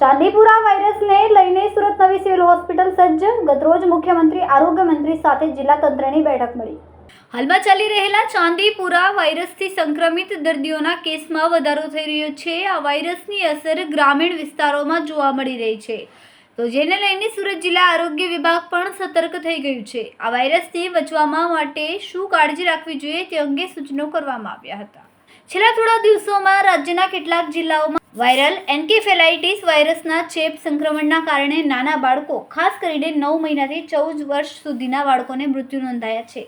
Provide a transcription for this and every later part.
ચાંદીપુરા વાયરસને લઈને સુરત નવી સિવિલ હોસ્પિટલ સજ્જ. ગતરોજ મુખ્યમંત્રી, આરોગ્ય મંત્રી સાથે જિલ્લા તંત્રની બેઠક મળી. હાલમાં ચાલી રહેલા ચાંદીપુરા વાયરસથી સંક્રમિત દર્દીઓના કેસમાં વધારો થઈ રહ્યો છે. આ વાયરસની અસર ગ્રામીણ વિસ્તારોમાં જોવા મળી રહી છે. તો જેને લઈને સુરત જિલ્લા આરોગ્ય વિભાગ પણ સતર્ક થઈ ગયું છે. આ વાયરસથી બચવામાં માટે શું કાળજી રાખવી જોઈએ તે અંગે સૂચનો કરવામાં આવ્યા હતા. છેલ્લા થોડા દિવસોમાં રાજ્યના કેટલાક જિલ્લાઓમાં વાયરલ એન્કેફેલાઇટીસ વાયરસના ચેપ સંક્રમણના કારણે નાના બાળકો, ખાસ કરીને નવ મહિનાથી ચૌદ વર્ષ સુધીના બાળકોને મૃત્યુ નોંધાયા છે.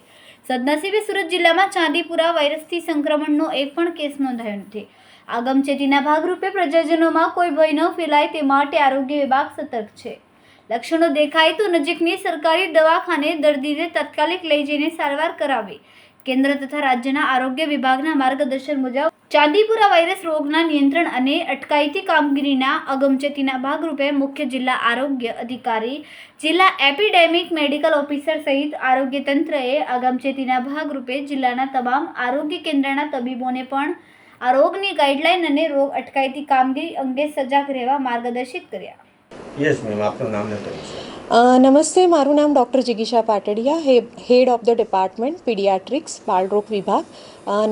સદનસીબે સુરત જિલ્લામાં ચાંદીપુરા વાયરસથી સંક્રમણનો એક પણ કેસ નોંધાયો નથી. આગમચેતીના ભાગરૂપે પ્રજાજનોમાં કોઈ ભય ન ફેલાય તે માટે આરોગ્ય વિભાગ સતર્ક છે. લક્ષણો દેખાય તો નજીકની સરકારી દવાખાને દર્દીને તાત્કાલિક લઈ જઈને સારવાર કરાવી. કેન્દ્ર તથા રાજ્યના આરોગ્ય વિભાગના માર્ગદર્શન મુજબ ચાંદીપુરા વાયરસ રોગના નિયંત્રણ અને અટકાયતી કામગીરીના અગમચેતીના ભાગરૂપે મુખ્ય જિલ્લા આરોગ્ય અધિકારી જિલ્લા એપિડેમિક મેડિકલ ઓફિસર સહિત આરોગ્ય તંત્રએ અગમચેતીના ભાગરૂપે જિલ્લાના તમામ આરોગ્ય કેન્દ્રના તબીબોને પણ આ રોગની ગાઈડલાઈન અને રોગ અટકાયતી કામગીરી અંગે સજાગ રહેવા માર્ગદર્શિત કર્યા. યસ મેમ આપનું નામ ને પરિચય અ, નમસ્તે, મારું નામ ડૉક્ટર જિગીશા પાટડિયા, હે, head of the department, paediatrics બાળરોગ વિભાગ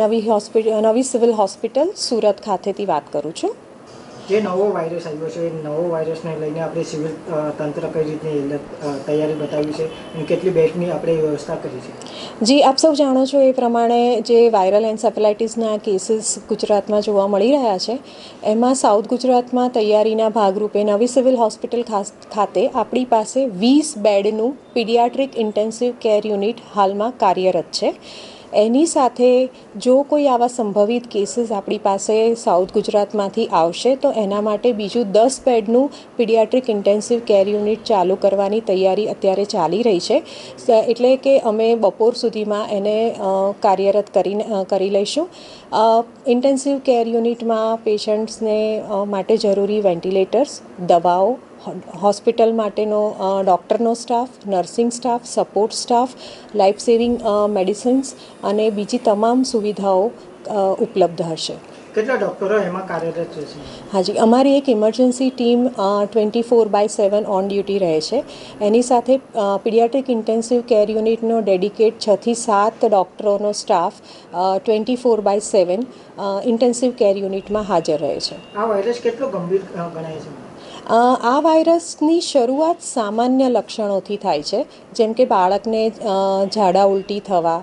નવી હોસ્પિટલ નવી સિવિલ હોસ્પિટલ, સુરત ખાતેથી વાત કરું છું. જે નવો વાયરસ આવ્યો છે, એ નવો વાયરસને લઈને આપણે સિવિલ તંત્ર કઈ રીતની તૈયારી બતાવી છે અને કેટલી બેડની આપણે વ્યવસ્થા કરી છે? જી, આપ સૌ જાણો છો એ પ્રમાણે જે વાયરલ એન્સેફેલાઇટિસના કેસીસ ગુજરાતમાં જોવા મળી રહ્યા છે, એમાં સાઉથ ગુજરાતમાં તૈયારીના ભાગરૂપે નવી સિવિલ હોસ્પિટલ ખાતે આપણી પાસે વીસ બેડનું પીડિયાટ્રિક ઇન્ટેન્સિવ કેર યુનિટ હાલમાં કાર્યરત છે. એની સાથે જો કોઈ આવા સંભવિત કેસીસ આપણી પાસે સાઉથ ગુજરાતમાંથી આવશે, તો એના માટે બીજું દસ બેડનું પીડિયાટ્રિક ઇન્ટેન્સિવ કેર યુનિટ ચાલુ કરવાની તૈયારી અત્યારે ચાલી રહી છે. એટલે કે અમે બપોર સુધીમાં એને કાર્યરત કરીને કરી લઈશું. ઇન્ટેન્સિવ કેર યુનિટમાં પેશન્ટ્સને માટે જરૂરી વેન્ટિલેટર્સ, દવાઓ હોસ્પિટલ માટેનો ડૉક્ટરનો staff nursing staff support staff life saving medicines અને બીજી તમામ સુવિધાઓ ઉપલબ્ધ હશે. કેટલા ડૉક્ટરો એમાં કાર્યરત છે? હાજી અમારી એક emergency team twenty four by seven on duty રહે છે. એની સાથે પીડિયાટ્રિક ઇન્ટેન્સિવ કેર યુનિટનો ડેડિકેટ છથી સાત ડૉક્ટરોનો staff twenty four by seven intensive care યુનિટમાં હાજર રહે છે. આ વાયરસ કેટલો ગંભીર ગણાય છે? આ વાયરસની શરૂઆત સામાન્ય લક્ષણોથી થાય છે. જેમ કે બાળકને ઝાડા ઉલટી થવા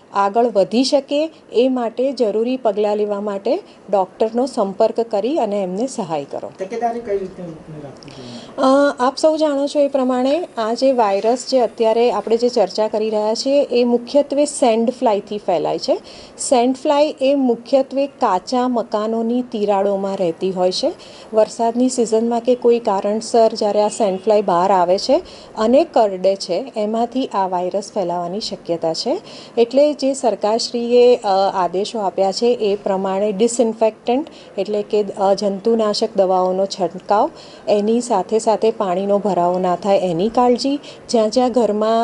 આગળ વધી શકે એ માટે જરૂરી પગલાં લેવા માટે ડૉક્ટરનો સંપર્ક કરી અને એમને સહાય કરો. આપ સૌ જાણો છો એ પ્રમાણે આ જે વાયરસ જે અત્યારે આપણે જે ચર્ચા કરી રહ્યા છીએ એ મુખ્યત્વે સેન્ડ ફ્લાયથી ફેલાય છે. સેન્ડ ફ્લાય એ મુખ્યત્વે કાચા મકાનોની તિરાડોમાં રહેતી હોય છે. વરસાદની સિઝનમાં કે કોઈ કારણસર જ્યારે આ સેન્ડ ફ્લાય બહાર આવે છે અને કરડે છે એમાંથી આ વાયરસ ફેલાવાની શક્યતા છે. એટલે જે સરકારશ્રીએ આદેશો આપ્યા છે એ પ્રમાણે ડિસઇન્ફેક્ટન્ટ એટલે કે જંતુનાશક દવાઓનો છંટકાવ, એની સાથે સાથે પાણીનો ભરાવો ના થાય એની કાળજી, જ્યાં જ્યાં ઘરમાં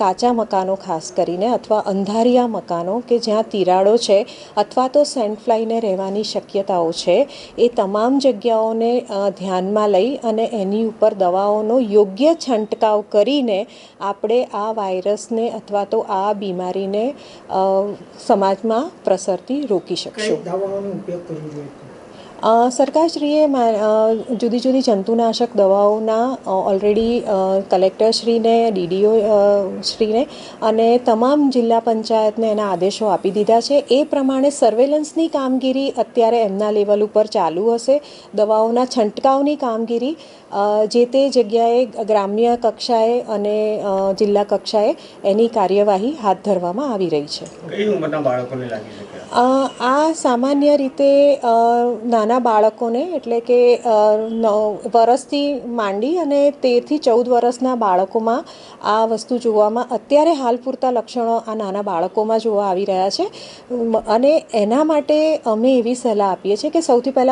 કાચા મકાનો ખાસ કરીને અથવા અંધારિયા મકાનો કે જ્યાં તિરાડો છે અથવા તો સેન્ડફ્લાયને રહેવાની શક્યતાઓ છે, એ તમામ જગ્યાઓને ધ્યાનમાં લઈ અને એની ઉપર દવાઓનો યોગ્ય છંટકાવ કરીને આપણે આ વાયરસને અથવા તો આ બીમારીને સમાજમાં પ્રસરતી રોકી શકશું. સરકારશ્રીએ જુદી જુદી જંતુનાશક દવાઓના ઓલરેડી કલેક્ટરશ્રીને ડીડીઓ શ્રીને અને તમામ જિલ્લા પંચાયતને એના આદેશો આપી દીધા છે. એ પ્રમાણે સર્વેલન્સની કામગીરી અત્યારે એમના લેવલ ઉપર ચાલુ હશે. દવાઓના છંટકાવની કામગીરી જે તે જગ્યાએ ગ્રામ્ય કક્ષાએ અને જિલ્લા કક્ષાએ એની કાર્યવાહી હાથ ધરવામાં આવી રહી છે. આ સામાન્ય રીતે નાના બાળકોને એટલે કે નવ વરસથી માંડી અને તેરથી ચૌદ વરસના બાળકોમાં આ વસ્તુ જોવામાં, અત્યારે હાલ પૂરતા લક્ષણો આ નાના બાળકોમાં જોવા આવી રહ્યા છે. અને એના માટે અમે એવી સલાહ આપીએ છીએ કે સૌથી પહેલાં